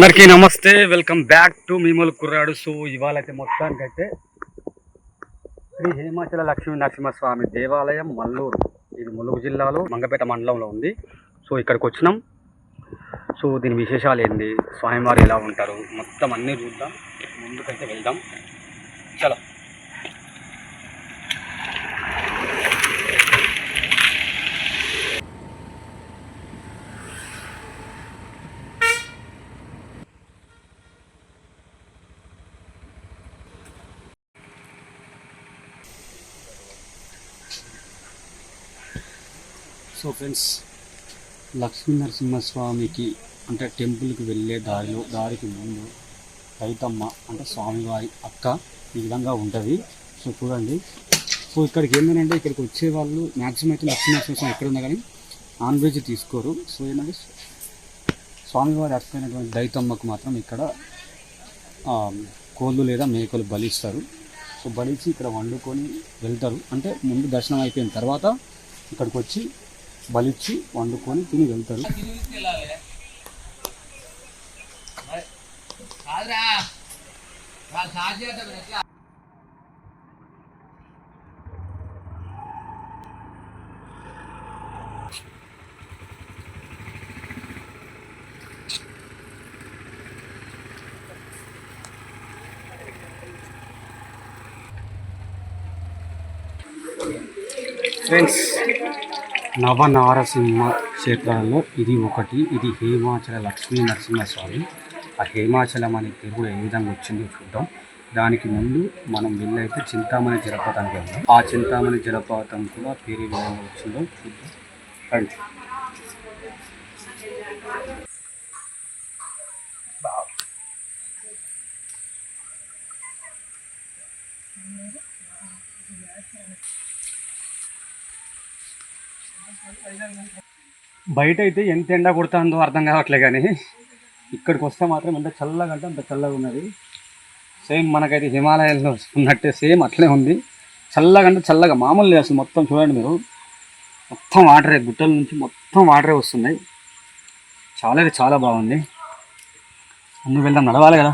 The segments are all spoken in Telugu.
అందరికీ నమస్తే. వెల్కమ్ బ్యాక్ టు మీమల్ కుర్రాడు. సో ఇవాళ అయితే మొత్తానికి అయితే శ్రీ హేమాచల లక్ష్మీ నరసింహస్వామి దేవాలయం మల్లూరు. ఇది ములుగు జిల్లాలో మంగపేట మండలంలో ఉంది. సో ఇక్కడికి వచ్చినాం. సో దీని విశేషాలు ఏంది? స్వామివారు ఎలా ఉంటారు? మొత్తం అన్నీ చూద్దాం. ముందుకైతే వెళ్దాం. చలో. సో ఫ్రెండ్స్ లక్ష్మీ నరసింహస్వామికి అంటే టెంపుల్కి వెళ్ళే దారిలో దారికి ముందు రైతమ్మ అంటే స్వామివారి అక్క ఈ విధంగా ఉంటుంది. సో చూడండి. సో ఇక్కడికి ఏంటంటే ఇక్కడికి వచ్చే వాళ్ళు మ్యాక్సిమం అయితే లక్ష్మీ నరసింహస్వామి ఎక్కడ ఉన్నా కానీ నాన్ వెజ్ తీసుకోరు. సో ఏంటంటే స్వామివారి అక్క అయినటువంటి దైతమ్మకు మాత్రం ఇక్కడ కోళ్ళు లేదా మేకలు బలిస్తారు. సో బలిచి ఇక్కడ వండుకొని వెళ్తారు. అంటే ముందు దర్శనం అయిపోయిన తర్వాత ఇక్కడికి వచ్చి బలిచ్చి వండుకొని తిని వెళ్తారు. ఫ్రెండ్స్ నవనారసింహ క్షేత్రాలలో ఇది ఒకటి ఇది హేమాచల లక్ష్మీ నరసింహస్వామి ఆ హేమాచలం అనే పేరు ఏ విధంగా వచ్చిందో చూద్దాం. దానికి ముందు మనం వెళ్ళైతే చింతామణి జలపాతానికి వెళ్దాం. ఆ చింతామణి జలపాతం కూడా పేరు విధంగా వచ్చిందో చూద్దాం. రండి. బయట అయితే ఎంత ఎండ కొడుతుందో అర్థం కావట్లే కానీ ఇక్కడికి వస్తే మాత్రం ఎంత చల్లగా అంటే అంత చల్లగా ఉన్నది. సేమ్ మనకైతే హిమాలయాల్లో ఉన్నట్టే సేమ్ అట్లే ఉంది. చల్లగా అంటే చల్లగా మామూలు లేదు అసలు మొత్తం చూడండి మీరు. మొత్తం వాటరే గుట్టల నుంచి మొత్తం వాటరే వస్తున్నాయి. చాలా చాలా బాగుంది. ముందుకు వెళ్దాం నడవాలి కదా.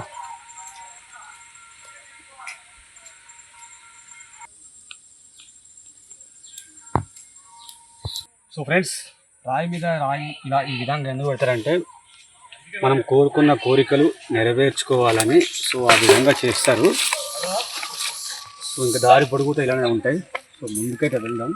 ఫ్రెండ్స్ రాయి మీద రాయి ఇలా ఈ విధంగా ఎందుకు పెడతారంటే మనం కోరుకున్న కోరికలు నెరవేర్చుకోవాలని సో ఆ విధంగా చేస్తారు. సో ఇంకా దారి పొడుగుతో ఇలానే ఉంటాయి. సో ముందుకైతే వెళ్దాం.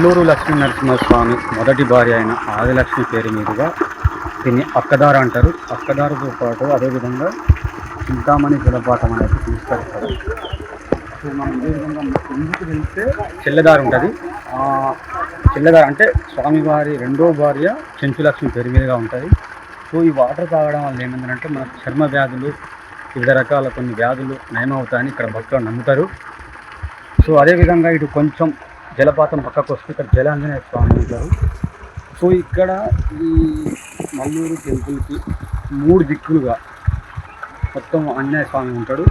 మల్లూరు లక్ష్మీ నరసింహస్వామి మొదటి భార్య అయిన ఆదిలక్ష్మి పేరు మీదుగా దీన్ని అక్కదార అంటారు. అక్కదారుతో పాటు అదేవిధంగా చింతామణి జలపాతం అనేది తీసుకొస్తారు. సో మనం ఇదే విధంగా ముందుకు వెళ్తే చెల్లదారు ఉంటుంది. చెల్లదారు అంటే స్వామివారి రెండో భార్య చెంచులక్ష్మి పేరు మీదుగా ఉంటుంది. సో ఈ వాటర్ తాగడం వల్ల ఏమైందంటే మన చర్మ వ్యాధులు వివిధ రకాల కొన్ని వ్యాధులు నయమవుతాయని ఇక్కడ భక్తులు నమ్ముతారు. సో అదేవిధంగా ఇటు కొంచెం జలపాతం పక్కకు వస్తే ఇక్కడ జలాంజనేయ స్వామి ఉంటారు. సో ఇక్కడ ఈ మల్లూరు టెంపుల్కి మూడు దిక్కులుగా మొత్తం ఆంజనేయ స్వామి ఉంటాడు.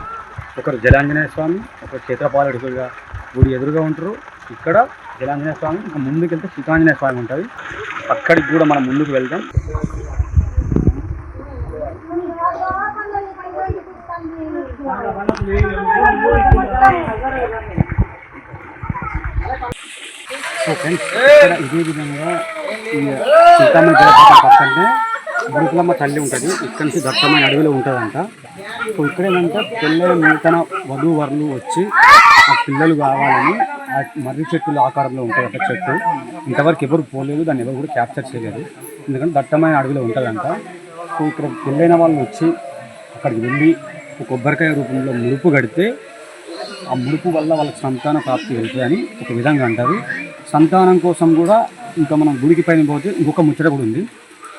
ఒకరు జలాంజనేయ స్వామి ఒకరు క్షేత్రపాలకుడిగా గుడి ఎదురుగా ఉంటారు. ఇక్కడ జలాంజనేయ స్వామి ఇంకా ముందుకు వెళ్తే సీతాంజనేయ స్వామి ఉంటుంది అక్కడికి కూడా మనం ముందుకు వెళ్దాం. సో ఫ్రెండ్స్ ఇక్కడ ఇదే విధంగా ఈ సీతమ్మ జలపాతం పక్కనే బుడుకులమ్మ తల్లి ఉంటుంది. ఇక్కడి నుంచి దట్టమైన అడవిలో ఉంటుందంట. సో ఇక్కడ ఏంటంటే పెళ్ళైన నూతన వధువు వరులు వచ్చి ఆ పిల్లలు కావాలని ఆ మర్రి చెట్టుల ఆకారంలో ఉంటుందట చెట్టు. ఇంతవరకు ఎవరు పోలేదు దాన్ని ఎవరు కూడా క్యాప్చర్ చేయలేదు. ఎందుకంటే దట్టమైన అడవిలో ఉంటుందంట. సో ఇక్కడ పెళ్ళైన వాళ్ళు వచ్చి అక్కడికి వెళ్ళి కొబ్బరికాయ రూపంలో ముడుపు కడితే ఆ ముడుపు వల్ల వాళ్ళకి సంతాన ప్రాప్తి వెళ్తుందని ఒక విధంగా అంటారు. సంతానం కోసం కూడా ఇంకా మనం గుడికి పైన పోతే ఇంకొక ముచ్చట కూడా ఉంది.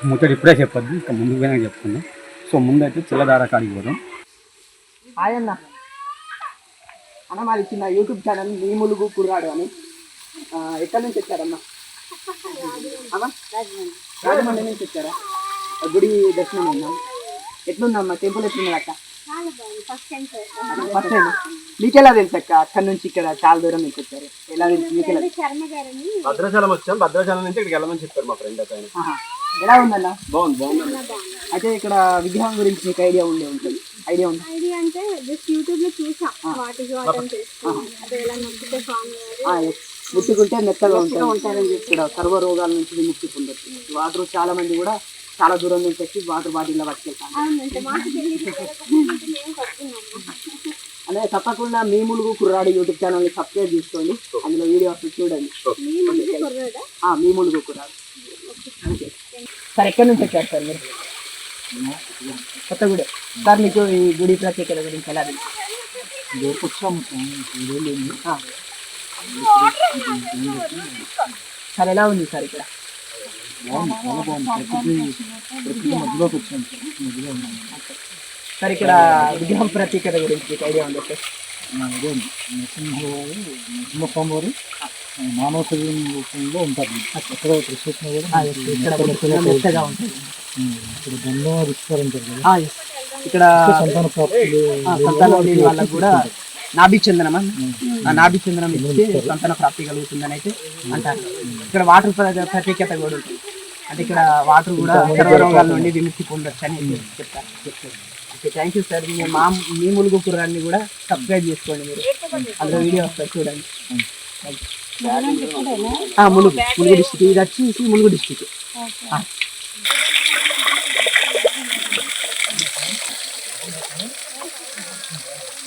ముచ్చట ఇప్పుడే చెప్పొద్దు ఇంకా ముందు పోయినా చెప్తున్నాం సో ముందైతే చిల్లదార కాడికి పోదాం. అన్న అన్న మాది చిన్న యూట్యూబ్ ఛానల్ మీ ములుగు కుర్రాడు అని ఎక్కడి నుంచి వచ్చారన్న? అమ్మా రాజమండ్రి నుంచి వచ్చారా? గుడి దర్శనం అన్నా ఎట్లుందమ్మా? టెంపుల్ ఎట్లున్నది అక్క ఫస్ట్ టైం మీకు ఎలా తెలుసు అక్క? అక్కడ నుంచి ఇక్కడ చాలా దూరం నుంచి వచ్చారు. ఎలా తెలుసు మీకు ఎలా తెలుసు? భద్రాచలం వచ్చాం. భద్రాచలం నుంచి ఇక్కడికి వెళ్ళమని చెప్పారు మా ఫ్రెండ్ ఆహా. ఎలా ఉందన్న? బాగుంది బాగుంది. అయితే ఇక్కడ విగ్రహం గురించి మీకు ఐడియా ఉండే ఉంటుంది. ఐడియా ఉంది? ఐడియా అంటే జస్ట్ యూట్యూబ్లో చూసా. వాటి. ముట్టుకుంటే మెత్తగా ఉంటారని చెప్పి. ఇక్కడ సర్వ రోగాల నుంచి విముక్తి పొందొచ్చు. వాటర్ చాలా మంది కూడా చాలా దూరం నుంచి వచ్చి వాటర్ బాటిల్లో పట్టుకెళ్తాను. అదే తప్పకుండా మీ ములుగు కుర్రాడు యూట్యూబ్ ఛానల్ని సబ్స్క్రైబ్ చేసుకోండి. అందులో వీడియోస్ చూడండి. మీ ముందు కుర్రాడా? ఆ, మీ ములుగు కుర్రాడు. సార్ ఎక్కడి నుంచి వచ్చారు సార్ మీరు? కొత్తగూడెం సార్ మీకు ఈ గుడి ప్రత్యేకత గురించి ఎలా. సార్ ఎలా ఉంది సార్ ఇక్కడ? సార్ ఇక్కడ విగ్రహం ప్రత్యేకత గురించి ఐడియా ఉందా సార్? నరసింహస్వామి మానవ శరీరం రూపంలో ఉంటారు. ఎక్కడ ఉంటుంది ఇక్కడ గంధం కదా. ఇక్కడ సంతాన ప్రాప్తి ఆ, సంతానం వాళ్ళకు కూడా నాభి చందనం ఆ నాభి చందనం ఇస్తే సంతాన ప్రాప్తి కలుగుతుందని అయితే అంటారు. ఇక్కడ వాటర్ ప్ర- ప్రత్యేకత కూడా ఉంటుంది. అంటే ఇక్కడ వాటర్ కూడా సర్వ రోగాల నుండి విముక్తి పొందొచ్చు అని చెప్తారు. ఓకే థ్యాంక్ యూ సార్ మీ మా మీ ములుగు కుర్రాన్ని కూడా సబ్స్క్రైబ్ చేసుకోండి మీరు. అందులో వీడియో వస్తారు చూడండి. ములుగు ములుగు డిస్టిక్ ఇది వచ్చి ములుగు డిస్టిక్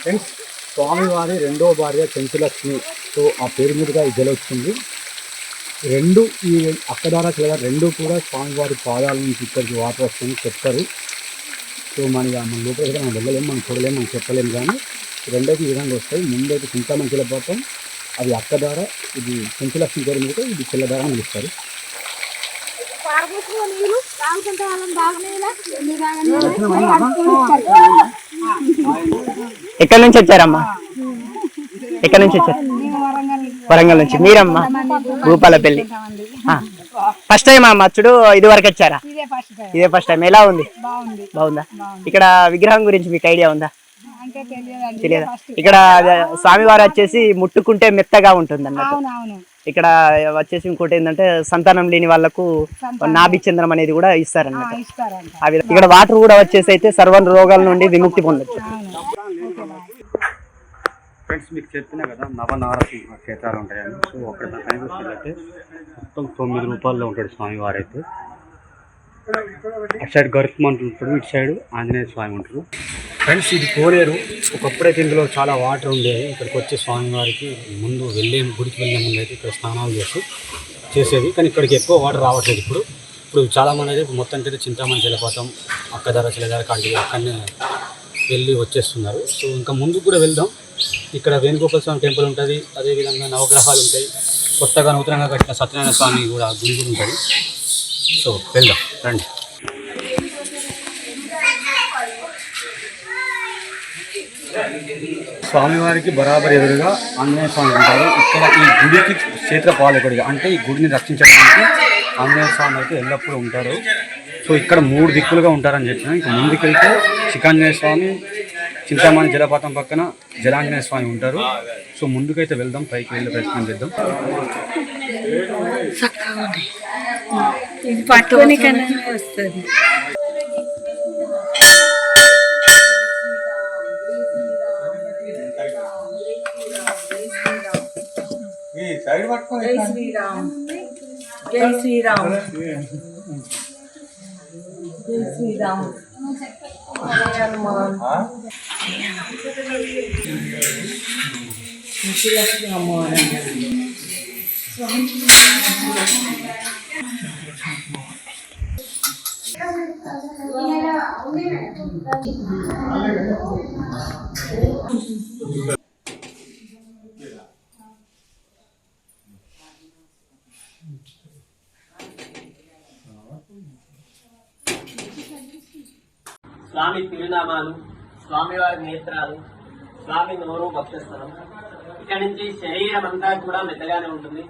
ఫ్రెండ్స్ స్వామివారి రెండో భార్య చెంచులక్ష్మి. సో ఆ పేరు మీదుగా ఈ జల వచ్చింది. రెండు ఈ అక్కడారా చిలక రెండు కూడా స్వామివారి పాదాల నుంచి ఇక్కడికి వాటర్ వస్తుంది చెప్తారు. సో మన మన లోపలికి మనం వెళ్ళలేము మనం చూడలేము మనం చెప్పలేము కానీ రెండైతే ఈ విధంగా వస్తాయి. ముందైతే చింతామణి జలపాతం అది అక్కదార ఇది చెంచులక్ష్మి పేరు మీద ఇది చిల్లదార అని పిలుస్తారు. నీళ్ళు తాగుతుంటే వాళ్ళని ఎక్కడి నుంచి వచ్చారమ్మా? ఎక్కడి నుంచి వచ్చారు? వరంగల్ నుంచి. మీరమ్మా? భూపాలపల్లి. ఫస్ట్ టైం అమ్మా అచ్చుడు ఇది వరకు వచ్చారా? ఇదే ఫస్ట్ టైం ఎలా ఉంది? బాగుంది? ఇక్కడ విగ్రహం గురించి మీకు ఐడియా ఉందా? తెలియదా? ఇక్కడ స్వామివారు వచ్చేసి ముట్టుకుంటే మెత్తగా ఉంటుంది అన్నట్టు ఇక్కడ వచ్చేసి ఇంకోటి ఏంటంటే సంతానం లేని వాళ్ళకు నాభి చంద్రం అనేది కూడా విధంగా ఇక్కడ వాటర్ కూడా వచ్చేసి అయితే సర్వ రోగాల నుండి విముక్తి పొందొచ్చు. ఫ్రెండ్స్ మీకు చెప్పినా కదా నవనారసింహ క్షేత్రాలు ఉంటాయని. సో అక్కడ చూసినట్లయితే మొత్తం తొమ్మిది రూపాయల్లో ఉంటాడు స్వామివారు అయితే అటు సైడ్ గరుత్మంతుడు ఉంటాడు ఇటు సైడ్ ఆంజనేయ స్వామి ఉంటారు. ఫ్రెండ్స్ ఇది కోలేరు ఒకప్పుడైతే ఇందులో చాలా వాటర్ ఉండేది ఇక్కడికి వచ్చే స్వామివారికి ముందు వెళ్ళే గుడికి వెళ్ళే ముందు అయితే ఇక్కడ స్నానాలు చేసి చేసేది కానీ ఇక్కడికి ఎక్కువ వాటర్ రావట్లేదు ఇప్పుడు. ఇప్పుడు చాలామంది అయితే మొత్తానికి అయితే చింతామణి జలపాతం అక్కదార చిలదార కాడికి అక్కడనే వెళ్ళి వచ్చేస్తున్నారు. సో ఇంకా ముందుకు కూడా వెళ్దాం. ఇక్కడ వేణుగోపాల స్వామి టెంపుల్ ఉంటుంది. అదేవిధంగా నవగ్రహాలు ఉంటాయి. కొత్తగా నూతనంగా కట్టిన సత్యనారాయణ స్వామి కూడా గుడి కూడా ఉంటుంది. సో వెళ్దాం. రండి. స్వామివారికి బరాబర్ ఎదురుగా ఆంజనేయ స్వామి ఉంటారు. ఇక్కడ ఈ గుడికి క్షేత్రపాలకుడిగా అంటే ఈ గుడిని రక్షించడానికి ఆంజనేయ స్వామి అయితే ఎల్లప్పుడూ ఉంటారు. సో ఇక్కడ మూడు దిక్కులుగా ఉంటారని చెప్పిన. ఇంకా ముందుకెళ్తే చికాంజనేయ స్వామి చింతామణి జలపాతం పక్కన జలాంజనేయ స్వామి ఉంటారు. సో ముందుకైతే వెళ్దాం పైకి వెళ్ళే ప్రయత్నం చేద్దాం. ఇది పట్టుకొని కన్నా వస్తుంది. జై శ్రీరామ్. జై శ్రీరామ్. జై ఇంటిలక్ష్మి అమ్మవారు. స్వామి తిరునామాలు స్వామివారి నేత్రాలు స్వామి నోరు భక్షస్థలం ఇక్కడ నుంచి శరీరం అంతా కూడా మెత్తగానే ఉంటుంది.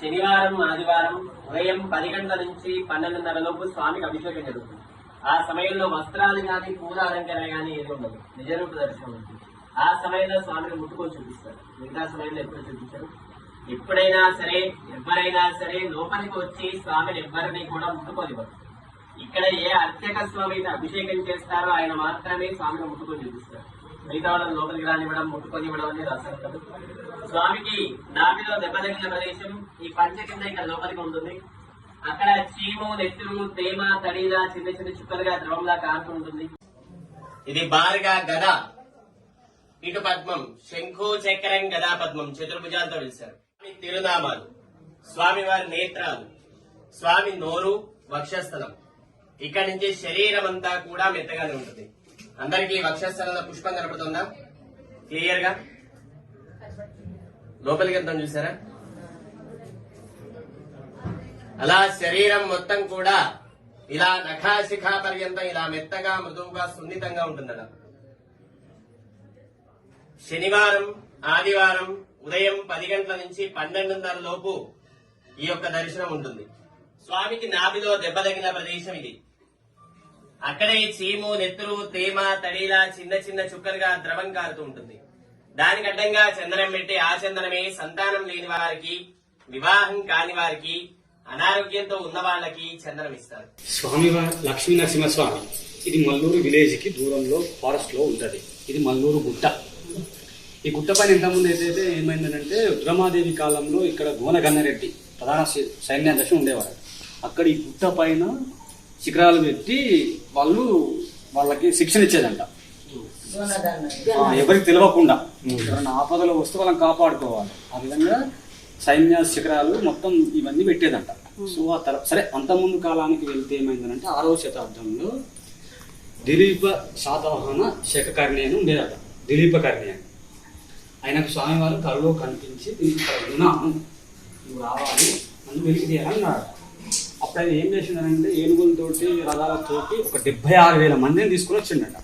శనివారం ఆదివారం ఉదయం పది గంటల నుంచి పన్నెండున్నర లోపు స్వామికి అభిషేకం జరుగుతుంది. ఆ సమయంలో వస్త్రాలు కానీ పూల అలంకరణ కానీ ఏది ఉండదు. నిజరూప దర్శనం ఉంటుంది. ఆ సమయంలో స్వామిని ముట్టుకొని చూపిస్తారు. మిగతా సమయంలో ఎప్పుడు చూపించారు. ఎప్పుడైనా సరే ఎవరైనా సరే లోపలికి వచ్చి స్వామిని ఎవరిని కూడా ముట్టుకోనివ్వరు. ఇక్కడ ఏ అర్చక స్వామిని అభిషేకం చేస్తారో ఆయన మాత్రమే స్వామిని ముట్టుకొని చూపిస్తారు. మిగతా వాళ్ళని లోపలికి రానివ్వడం ముట్టుకొని ఇవ్వడం అనేది అసలు కాదు. స్వామికి నాభిలో దెబ్బతగిన ప్రదేశం ఈ పంచ కింద ఇక్కడ లోపలికి ఉంటుంది. అక్కడ చీము నెత్తురు తేమ తడిలా చిన్న చిన్న చుక్కలుగా ద్రవంలా కారుతూ ఉంటుంది. ఇది బారుగా గద ఇటు పద్మం శంఖు చక్రం గదా పద్మం చతుర్భుజాలతో పిలిచారు స్వామి తిరునామాలు స్వామి వారి నేత్రాలు స్వామి నోరు వక్షస్థలం. ఇక్కడి నుంచి శరీరం అంతా కూడా మెత్తగానే ఉంటుంది. అందరికీ వక్షస్థలంలో పుష్పం కనపడుతుందా క్లియర్గా? లోపలికి వెళ్తాం చూసారా? అలా శరీరం మొత్తం కూడా ఇలా నఖాశిఖ పర్యంతం ఇలా మెత్తగా మృదువుగా సున్నితంగా ఉంటుందట. శనివారం ఆదివారం ఉదయం పది గంటల నుంచి పన్నెండున్నర లోపు ఈ యొక్క దర్శనం ఉంటుంది. స్వామికి నాభిలో దెబ్బ తగిన ప్రదేశం ఇది. అక్కడే చీము నెత్తురు తేమ తడిలా చిన్న చిన్న చుక్కలుగా ద్రవం కారుతూ ఉంటుంది. దానికి అడ్డంగా చందనం పెట్టి ఆ చందనమే సంతానం లేని వారికి వివాహం కాని వారికి అనారోగ్యంతో ఉన్న వాళ్ళకి చందనం ఇస్తారు. స్వామివారి లక్ష్మీ నరసింహస్వామి ఇది మల్లూరు విలేజ్కి దూరంలో ఫారెస్ట్లో ఉంటది. ఇది మల్లూరు గుట్ట. ఈ గుట్ట పైన ఇంతకుముందు ఏదైతే ఏమైందంటే రుద్రమాదేవి కాలంలో ఇక్కడ గోనగన్నరెడ్డి ప్రధాన సై- సైన్యాధ్యక్షుడు ఉండేవారు. అక్కడ ఈ గుట్ట పైన శిఖరాలు పెట్టి వాళ్ళు వాళ్ళకి శిక్షణ ఇచ్చేదంట. ఎవరికి తెలియకుండా ఎవరైనా ఆపదలో వస్తే వాళ్ళని కాపాడుకోవాలి. ఆ విధంగా సైన్య శిఖరాలు మొత్తం ఇవన్నీ పెట్టేదంట. సో ఆ తర్వాత సరే అంతకుముందు కాలానికి వెళ్తే ఏమైందంటే ఆరవ శతాబ్దంలో దిలీప శాతవాహన శకకర్ణి అని ఉండేదట. దిలీప కర్ణి అని. ఆయనకు స్వామివారు కళలో కనిపించి "నేను ఇక్కడ ఉన్నాను నువ్వు రావాలి. నన్ను వెలికి తీయాలన్నాడు ఆయన ఏం చేసిండనంటే ఏనుగులతోటి రథాలతోటి ఒక డెబ్బై ఆరు వేల మందిని తీసుకుని వచ్చిండట.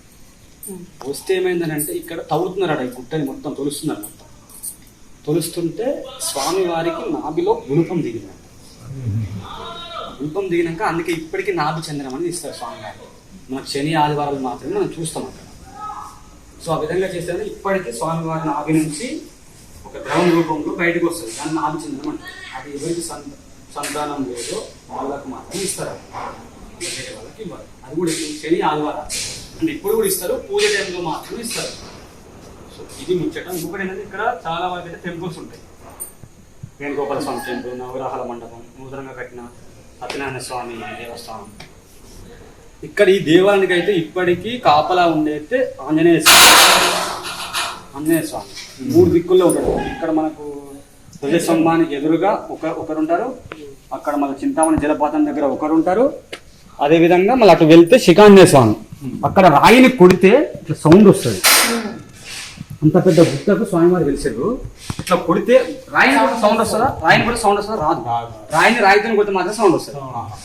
వస్తే ఏమైందనంటే ఇక్కడ తవ్వుతున్నారట ఈ గుట్టని మొత్తం తొలుస్తున్నారు మొత్తం. తొలుస్తుంటే స్వామివారికి నాభిలో గుణపం దిగిందంట గుణపం దిగినాక అందుకే ఇప్పటికీ నాభి చంద్రం అని ఇస్తారు స్వామి వారు మనకు శని ఆదివారాలు మాత్రమే మనం చూస్తాం అక్కడ. సో ఆ విధంగా చేస్తే ఇప్పటికీ స్వామివారి నాభి నుంచి ఒక ద్రవం రూపంలో బయటకు వస్తుంది. దాన్ని నాభి చంద్రం అంటారు. అది ఎవరికి సంతానం లేదో వాళ్ళకు మాత్రం ఇస్తారు. వాళ్ళకి ఇవ్వరు అది కూడా ఈ శని ఆదివారం. అంటే ఇప్పుడు కూడా ఇస్తారు పూజ టైంలో మాత్రమే ఇస్తారు. సో ఇది ముంచటం ఇంకొకటి ఏంటంటే ఇక్కడ చాలా వరకు అయితే టెంపుల్స్ ఉంటాయి. వేణుగోపాల స్వామి టెంపుల్ నవగ్రహాల మండపం నూతనంగా కట్టిన సత్యనారాయణ స్వామి దేవస్థానం. ఇక్కడ ఈ దేవాలయానికి అయితే ఇప్పటికీ కాపలా ఉండేది ఆంజనేయ స్వామి. ఆంజనేయ స్వామి. మూడు దిక్కుల్లో ఉంటాడు ఇక్కడ మనకు ధ్వజస్తంభానికి ఎదురుగా ఒక ఒకరుంటారు. అక్కడ మన చింతామణి జలపాతం దగ్గర ఒకరు ఉంటారు అదే విధంగా మళ్ళీ అటు వెళ్తే శిఖాంజనేయ స్వామి. అక్కడ రాయిని కొడితే ఇట్లా సౌండ్ వస్తుంది. అంత పెద్ద గుట్టకు స్వామివారు వెలిసారు. ఇట్లా కొడితే రాయిని కూడా సౌండ్ వస్తుందా? రాయిని కూడా సౌండ్ వస్తుందా? రాదు. రాయిని రాయితోని కొడితే మాత్రం సౌండ్ వస్తుంది.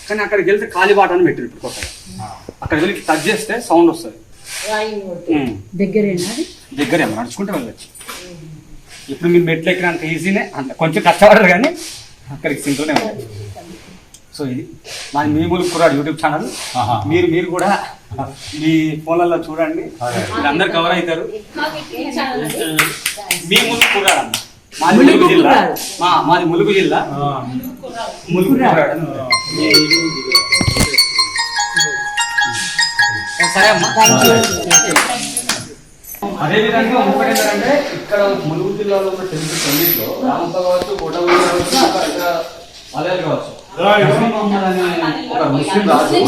కానీ అక్కడికి వెళ్తే కాలిబాట అని పెట్టారు ఇప్పుడు అక్కడ వెళ్ళి టచ్ చేస్తే సౌండ్ వస్తుంది. ఉమ్. దగ్గరేనా దగ్గరే నడుచుకుంటే వెళ్ళచ్చు. ఇప్పుడు మీరు మెట్లు ఎక్కిన అంత ఈజీనే. అంత కొంచెం కష్టపడరు కానీ అక్కడికి సింపుల్నే వెళ్ళచ్చు సో ఇది మా మీములు కురాడు యూట్యూబ్ ఛానల్. మీరు మీరు కూడా మీ ఫోన్లలో చూడండి. మీరు అందరు కవర్ అవుతారు. మీములు కురాడు అన్న. మాది ములుగు జిల్లా. మా మాది ములుగు జిల్లా. ములుగు కురాడు సరే అమ్మా. అదే విధంగా ఇంకొకటి ఏంటంటే ఇక్కడ ములుగు జిల్లాలో ఉన్న టెంపుల్స్ అన్నింటిలో రామప్ప కావచ్చు కావచ్చు అక్కడ మలయాళీ కావచ్చు. ఒక ముస్లిం రాజు.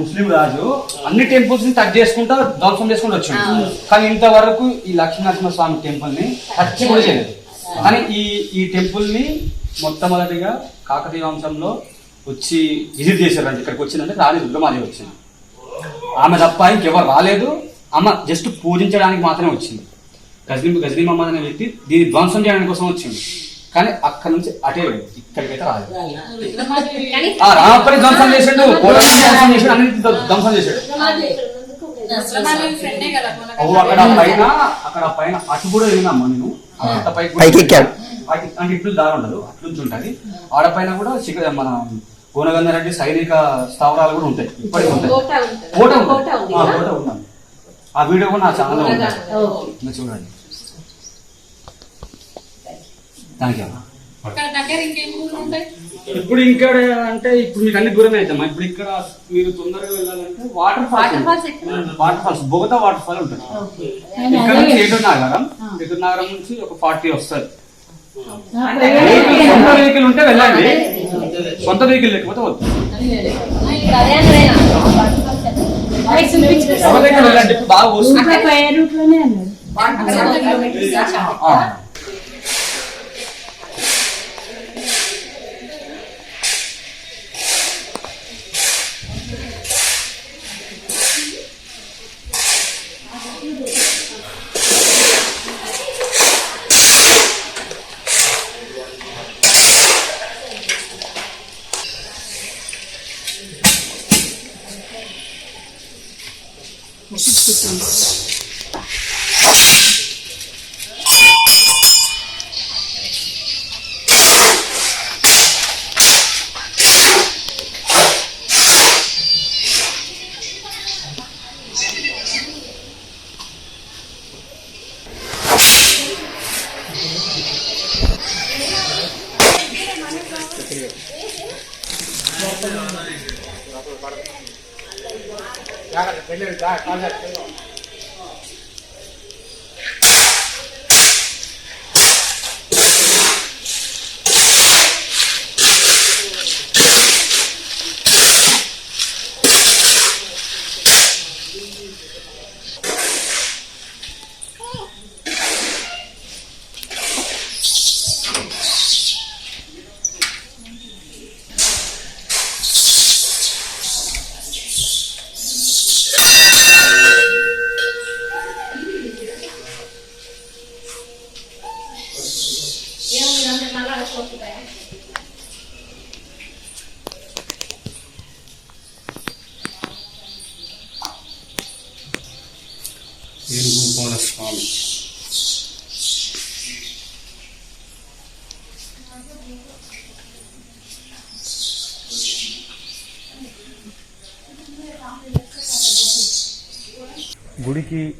ముస్లిం రాజు అన్ని టెంపుల్స్ని టచ్ చేసుకుంటా ధ్వంసం చేసుకుంటూ వచ్చిండు. కానీ ఇంతవరకు ఈ లక్ష్మీనరసింహ స్వామి టెంపుల్ని టచ్ కూడా చేయలేదు. కానీ ఈ ఈ టెంపుల్ని మొట్టమొదటిగా కాకతీయ వంశంలో వచ్చి విజిట్ చేశారు. ఇక్కడికి వచ్చిందంటే రాణి రుద్రమాదేవి వచ్చింది ఆమె తప్ప ఇంకెవరు రాలేదు. ఆమె జస్ట్ పూజించడానికి మాత్రమే వచ్చింది. గజనీ గజనీ మహమ్మద్ అనే వ్యక్తి దీన్ని ధ్వంసం చేయడానికి కోసం వచ్చింది. కానీ అక్కడ నుంచి అటే. ఇక్కడికైతే రాలేదు. రామప్పని ధ్వంసం చేసిండు. ధ్వంసం చేసిండు. అన్నింటి ధ్వంసం అక్కడ పైన అక్కడ పైన అటు కూడా వెళ్ళినామ్మా నేను. పైకి అంటే ఇట్లు దారి ఉండదు. అట్లుంచి ఉంటుంది. ఆడపైన కూడా శిఖ మన కోనగంగారెడ్డి సైనిక స్థావరాలు కూడా ఉంటాయి. ఇప్పటికి ఉంటాయి. కోట ఉంటుంది. కోట ఉంది. ఆ, వీడియో కూడా నా ఛానల్లో ఉంది. మీరు చూడండి. థ్యాంక్ యూ ఇప్పుడు ఇక్కడ అంటే ఇప్పుడు మీకు అన్ని దూరమే అవుతామా ఇప్పుడు ఇక్కడ మీరు తొందరగా వెళ్ళాలంటే water falls? Water falls Bogatha water fall ఉంటుంది. ఓకే. ఇక్కడ నుంచి ఏటూరు నాగారం ఏటూరు నాగారం నుంచి ఒక ఫార్టీ వస్తుంది. అంటే సొంత వెహికల్ ఉంటే వెళ్ళండి. సొంత వెహికల్ లేకపోతే వద్దు. బాగా వస్తుంది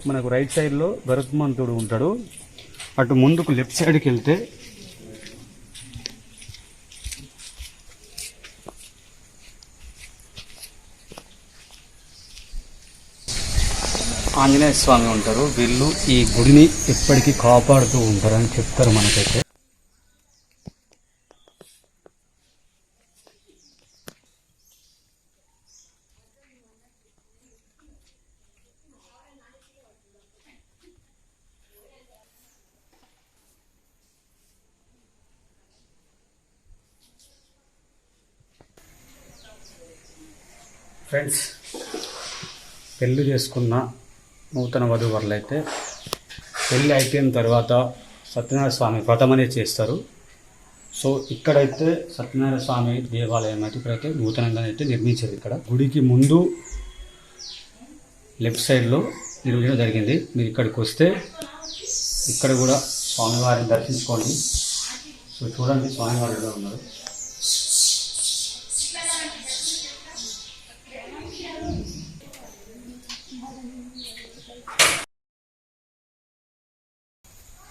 మనకు రైట్ సైడ్లో గరుత్మంతుడు ఉంటాడు. అటు ముందుకు లెఫ్ట్ సైడ్కి వెళ్తే ఆంజనేయ స్వామి ఉంటారు. వీళ్ళు ఈ గుడిని ఎప్పటికీ కాపాడుతూ ఉంటారని చెప్తారు మనకైతే ఫ్రెండ్స్ పెళ్ళి చేసుకున్న నూతన వధువరులు అయితే పెళ్ళి అయిపోయిన తర్వాత సత్యనారాయణ స్వామి వ్రతం అనేది చేస్తారు. సో ఇక్కడైతే సత్యనారాయణ స్వామి దేవాలయం అయితే ఇక్కడైతే నూతనంగా అయితే నిర్మించారు ఇక్కడ. గుడికి ముందు లెఫ్ట్ సైడ్లో నిర్మించడం జరిగింది. మీరు ఇక్కడికి వస్తే ఇక్కడ కూడా స్వామివారిని దర్శించుకోండి. సో చూడండి స్వామివారి కూడా ఉన్నారు.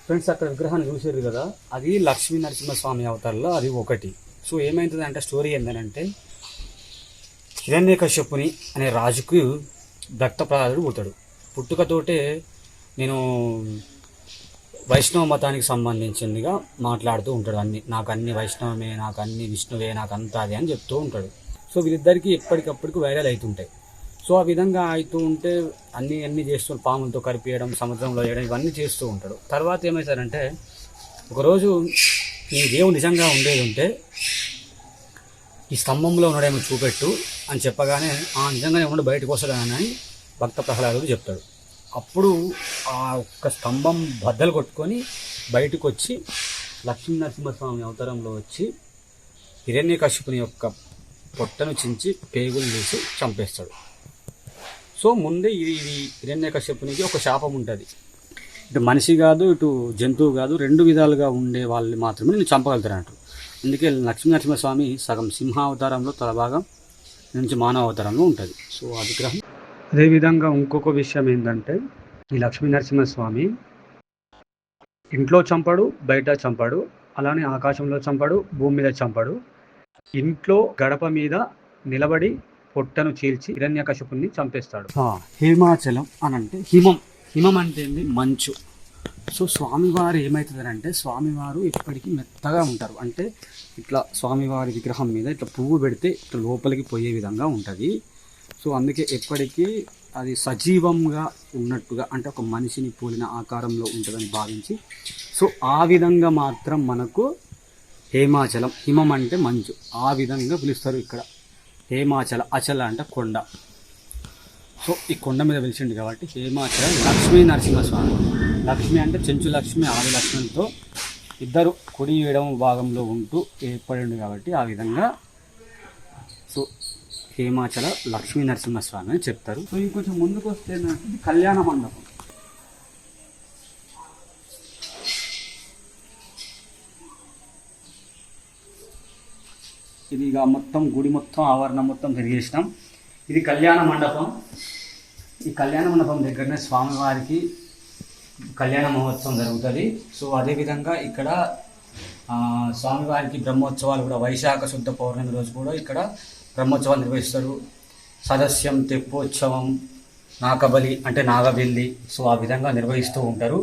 ఫ్రెండ్స్ అక్కడ విగ్రహాన్ని చూసారు కదా అది లక్ష్మీ నరసింహస్వామి అవతారంలో అది ఒకటి. సో ఏమైంది అంటే స్టోరీ ఏంటంటే హిరణ్యకశ్యపుని అనే రాజుకు దత్త ప్రహ్లాదుడు పుట్టాడు పుట్టుకతోటే నేను వైష్ణవ మతానికి సంబంధించిందిగా మాట్లాడుతూ ఉంటాడు అన్ని. నాకు అన్ని వైష్ణవమే నాకు అన్ని విష్ణువే నాకు అంతా అది అని చెప్తూ ఉంటాడు. సో వీరిద్దరికీ ఎప్పటికప్పటికి వైరల్ అవుతుంటాయి. సో ఆ విధంగా అవుతూ ఉంటే అన్ని అన్ని చేస్తూ పాములతో కరిపేయడం సముద్రంలో వేయడం ఇవన్నీ చేస్తూ ఉంటాడు. తర్వాత ఏమవుతారంటే ఒకరోజు నీ దేవుడు నిజంగా ఉండేది ఉంటే ఈ స్తంభంలో ఉన్నాడేమో చూపెట్టు అని చెప్పగానే ఆ నిజంగానే ఉండి బయటకు వస్తాడని భక్త ప్రహ్లాదుడు చెప్తాడు. అప్పుడు ఆ ఒక్క స్తంభం బద్దలు కొట్టుకొని బయటకు వచ్చి లక్ష్మీనరసింహస్వామి అవతారంలో వచ్చి హిరణ్యకశిపుని యొక్క పొట్టను చించి పేగులు తీసి చంపేస్తాడు. సో ముందే ఇది ఇది హిరణ్యకశ్యపునికి ఒక శాపం ఉంటుంది. ఇటు మనిషి కాదు ఇటు జంతువు కాదు రెండు విధాలుగా ఉండే వాళ్ళు మాత్రమే నేను చంపగలుగుతానంటు అందుకే లక్ష్మీ నరసింహస్వామి సగం సింహావతారంలో తల భాగం నుంచి మానవ అవతారంలో ఉంటుంది. సో అవిగ్రహం అదేవిధంగా ఇంకొక విషయం ఏంటంటే ఈ లక్ష్మీ నరసింహస్వామి ఇంట్లో చంపడు బయట చంపడు అలానే ఆకాశంలో చంపడు భూమి మీద చంపడు. ఇంట్లో గడప మీద నిలబడి పొట్టను చీల్చి హిరణ్యకశపుని చంపేస్తాడు. హిమాచలం అని అంటే హిమం. హిమం అంటే ఏంది? మంచు. సో స్వామివారు ఏమవుతుందంటే స్వామివారు ఇప్పటికీ మెత్తగా ఉంటారు. అంటే ఇట్లా స్వామివారి విగ్రహం మీద ఇట్లా పువ్వు పెడితే ఇట్లా లోపలికి పోయే విధంగా ఉంటుంది. సో అందుకే ఎప్పటికీ అది సజీవంగా ఉన్నట్టుగా అంటే ఒక మనిషిని పోలిన ఆకారంలో ఉంటుందని భావించి సో ఆ విధంగా మాత్రం మనకు హేమాచలం హిమం అంటే మంచు. ఆ విధంగా పిలుస్తారు ఇక్కడ. హేమాచల అచల అంటే కొండ. సో ఈ కొండ మీద వెలిసిండు కాబట్టి హేమాచల లక్ష్మీ నరసింహస్వామి. లక్ష్మి అంటే చెంచు లక్ష్మి ఆది లక్ష్మితో ఇద్దరు కుడి ఎడమ భాగంలో ఉంటూ ఏర్పడిండు కాబట్టి ఆ విధంగా సో హేమాచల లక్ష్మీ నరసింహస్వామి అని చెప్తారు. సో ఇంకొంచెం ముందుకు వస్తే ఏంటంటే కళ్యాణ మండపం. ఇది ఇక మొత్తం గుడి మొత్తం ఆవరణ మొత్తం తిరిగేసినాం. ఇది కళ్యాణ మండపం. ఈ కళ్యాణ మండపం దగ్గరనే స్వామివారికి కళ్యాణ మహోత్సవం జరుగుతుంది. సో అదేవిధంగా ఇక్కడ స్వామివారికి బ్రహ్మోత్సవాలు కూడా వైశాఖ శుద్ధ పౌర్ణమి రోజు కూడా ఇక్కడ బ్రహ్మోత్సవాలు నిర్వహిస్తారు. సదస్యం తెప్పోత్సవం నాగబలి అంటే నాగబెల్లి సో ఆ విధంగా నిర్వహిస్తూ ఉంటారు.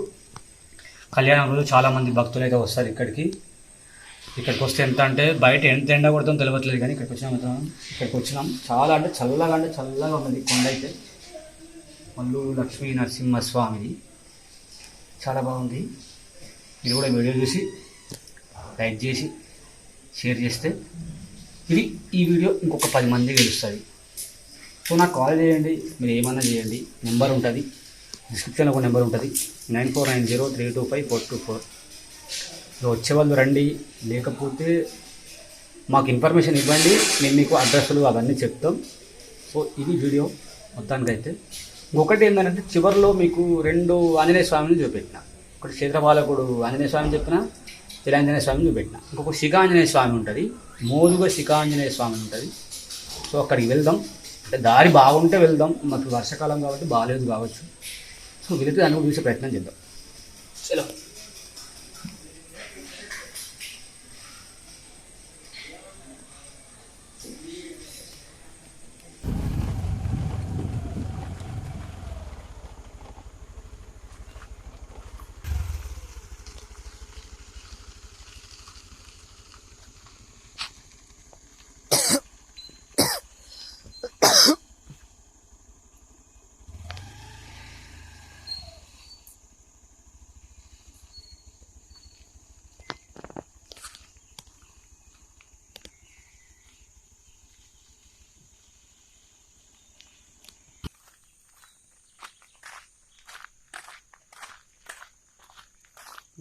కళ్యాణం రోజు చాలామంది భక్తులు అయితే వస్తారు ఇక్కడికి. ఇక్కడికి వస్తే ఎంత అంటే బయట ఎంత ఎండ కొడుతుందో తెలియట్లేదు కానీ ఇక్కడికి వచ్చినాం ఇక్కడికి వచ్చినాం. చాలా అంటే చల్లగా అంటే చల్లగా ఉన్నది కొండ అయితే. మల్లు లక్ష్మీ నరసింహస్వామిది. చాలా బాగుంది. మీరు కూడా వీడియో చూసి లైక్ చేసి షేర్ చేస్తే ఇది ఈ వీడియో ఇంకొక పది మంది గెలుస్తుంది సో నాకు కాల్ చేయండి మీరు ఏమన్నా చేయండి. నెంబర్ ఉంటుంది. డిస్క్రిప్షన్లో ఒక నెంబర్ ఉంటుంది. Nine four nine zero three two five four two four. So వచ్చేవాళ్ళు రండి. లేకపోతే మాకు ఇన్ఫర్మేషన్ ఇవ్వండి. మేము మీకు అడ్రస్లు అవన్నీ చెప్తాం. సో ఇది వీడియో మొత్తానికైతే. ఇంకొకటి ఏంటంటే చివరిలో మీకు రెండు ఆంజనేయ స్వామిని చూపెట్టిన. ఒకటి క్షేత్రపాలకుడు ఆంజనేయ స్వామిని చెప్పిన తిలాంజనేయ స్వామిని చూపెట్టిన. ఇంకొక శిఖాంజనేయ స్వామి ఉంటుంది. మోదుగా శిఖాంజనేయ స్వామి ఉంటుంది. సో అక్కడికి వెళ్దాం. అంటే దారి బాగుంటే వెళ్దాం. మాకు వర్షాకాలం కాబట్టి బాగాలేదు కావచ్చు. సో వెళితే దాన్ని చూసే ప్రయత్నం చేద్దాం. చలో.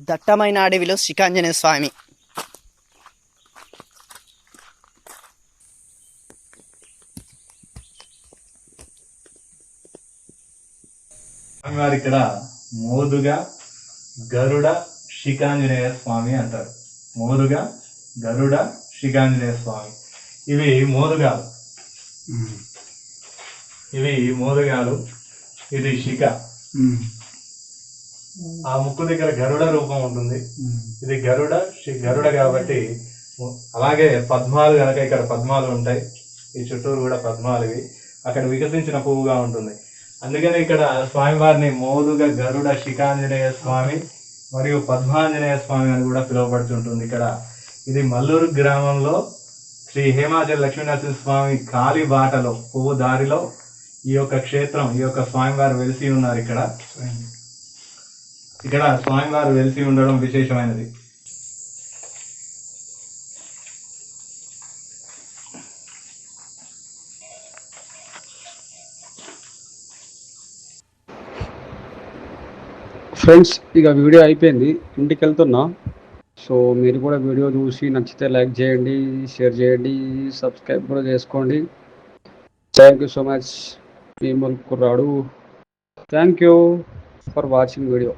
దట్టమైన అడవిలో శ్రీకాంజనేయ స్వామి. స్వామివారు ఇక్కడ మోదుగా గరుడ శిఖాంజనేయ స్వామి అంటారు. మోదుగా గరుడ శిఖాంజనేయ స్వామి. ఇవి మోదుగాలు. ఇవి మోదుగాలు. ఇది శిఖ. ఆ ముక్కు దగ్గర గరుడ రూపం ఉంటుంది. ఇది గరుడ శ్రీ గరుడ కాబట్టి అలాగే పద్మాలు కనుక ఇక్కడ పద్మాలు ఉంటాయి. ఈ చుట్టూరు కూడా పద్మాలు ఇవి. అక్కడ వికసించిన పువ్వుగా ఉంటుంది. అందుకని ఇక్కడ స్వామివారిని మోదుగా గరుడ శిఖాంజనేయ స్వామి మరియు పద్మాంజనేయ స్వామి అని కూడా పిలువబడుతుంటుంది ఇక్కడ. ఇది మల్లూరు గ్రామంలో శ్రీ హేమాచల్ లక్ష్మీనరసింహ స్వామి కాలి బాటలో పువ్వు దారిలో ఈ యొక్క క్షేత్రం ఈ యొక్క స్వామివారు వెలిసి ఉన్నారు ఇక్కడ. ఇక్కడ స్వామివారు వెలిసి ఉండడం విశేషమైనది. ఫ్రెండ్స్ ఇక వీడియో అయిపోయింది. ఇంటికి వెళ్తున్నా సో మీరు కూడా వీడియో చూసి నచ్చితే లైక్ చేయండి షేర్ చేయండి సబ్స్క్రైబ్ కూడా చేసుకోండి. Thank you so much Bhimal కుర్రాడు thank you for watching video